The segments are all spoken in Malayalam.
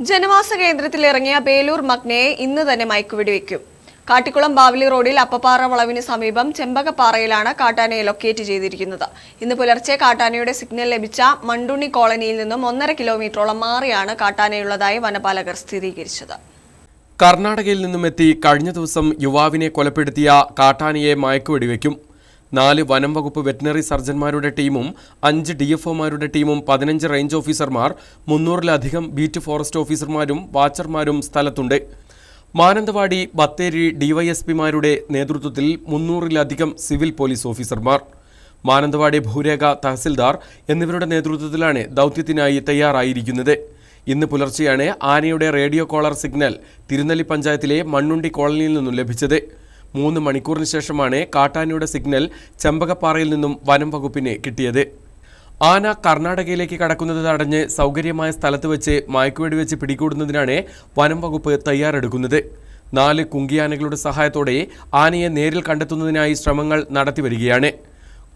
ജനവാസ കേന്ദ്രത്തിൽ ഇറങ്ങിയ ബേലൂർ മഗ്നയെ ഇന്ന് തന്നെ മയക്കുവെടിവെക്കും. കാട്ടിക്കുളം ബാവലി റോഡിൽ അപ്പപ്പാറ വളവിന് സമീപം ചെമ്പകപ്പാറയിലാണ് കാട്ടാനയെ ലൊക്കേറ്റ് ചെയ്തിരിക്കുന്നത്. ഇന്ന് പുലർച്ചെ കാട്ടാനയുടെ സിഗ്നൽ ലഭിച്ച മണ്ടുണ്ണി കോളനിയിൽ നിന്നും ഒന്നര കിലോമീറ്ററോളം മാറിയാണ് കാട്ടാനയുള്ളതായി വനപാലകർ സ്ഥിരീകരിച്ചത്. കർണാടകയിൽ നിന്നും എത്തി കഴിഞ്ഞ ദിവസം യുവാവിനെ കൊലപ്പെടുത്തിയ കാട്ടാനയെ മയക്കുവെടിവെക്കും. നാല് വനം വകുപ്പ് വെറ്റിനറി സർജന്മാരുടെ ടീമും അഞ്ച് ഡി എഫ് ഒമാരുടെ ടീമും പതിനഞ്ച് റേഞ്ച് ഓഫീസർമാർ മുന്നൂറിലധികം ബീറ്റ് ഫോറസ്റ്റ് ഓഫീസർമാരും വാച്ചർമാരും സ്ഥലത്തുണ്ട്. മാനന്തവാടി ബത്തേരി ഡിവൈഎസ്പിമാരുടെ നേതൃത്വത്തിൽ മുന്നൂറിലധികം സിവിൽ പോലീസ് ഓഫീസർമാർ. മാനന്തവാടി ഭൂരേഖ തഹസിൽദാർ എന്നിവരുടെ നേതൃത്വത്തിലാണ് ദൗത്യത്തിനായി തയ്യാറായിരിക്കുന്നത്. ഇന്ന് പുലർച്ചെയാണ് ആനയുടെ റേഡിയോ കോളർ സിഗ്നൽ തിരുനെല്ലി പഞ്ചായത്തിലെ മണ്ണുണ്ടി കോളനിയിൽ നിന്നും ലഭിച്ചത്. മൂന്ന് മണിക്കൂറിന് ശേഷമാണ് കാട്ടാനയുടെ സിഗ്നൽ ചെമ്പകപ്പാറയിൽ നിന്നും വനം വകുപ്പിന് കിട്ടിയത്. ആന കർണാടകയിലേക്ക് കടക്കുന്നത് തടഞ്ഞ് സൗകര്യമായ സ്ഥലത്ത് വെച്ച് മയക്കുവെടി വെച്ച് പിടികൂടുന്നതിനാണ് വനം വകുപ്പ് തയ്യാറെടുക്കുന്നത്. നാല് കുങ്കിയാനകളുടെ സഹായത്തോടെ ആനയെ നേരിൽ കണ്ടെത്തുന്നതിനായി ശ്രമങ്ങൾ നടത്തിവരികയാണ്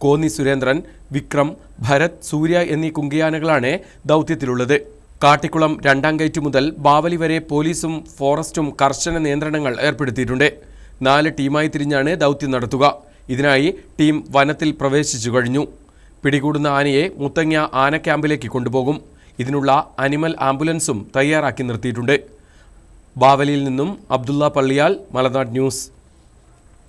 കോന്നി സുരേന്ദ്രൻ വിക്രം ഭരത് സൂര്യ എന്നീ കുങ്കിയാനകളാണ് ദൗത്യത്തിലുള്ളത്. കാട്ടിക്കുളം രണ്ടാം ഗേറ്റ് മുതൽ ബാവലി വരെ പോലീസും ഫോറസ്റ്റും കർശന നിയന്ത്രണങ്ങൾ ഏർപ്പെടുത്തിയിട്ടുണ്ട്. നാല് ടീമായി തിരിഞ്ഞാണ് ദൗത്യം നടത്തുക. ഇതിനായി ടീം വനത്തിൽ പ്രവേശിച്ചു കഴിഞ്ഞു. പിടികൂടുന്ന ആനയെ മുത്തങ്ങ ആന ക്യാമ്പിലേക്ക് കൊണ്ടുപോകും. ഇതിനുള്ള അനിമൽ ആംബുലൻസും തയ്യാറാക്കി നിർത്തിയിട്ടുണ്ട്. ബാവലിയിൽ നിന്നും അബ്ദുള്ള പള്ളിയാൽ മലനാട് ന്യൂസ്.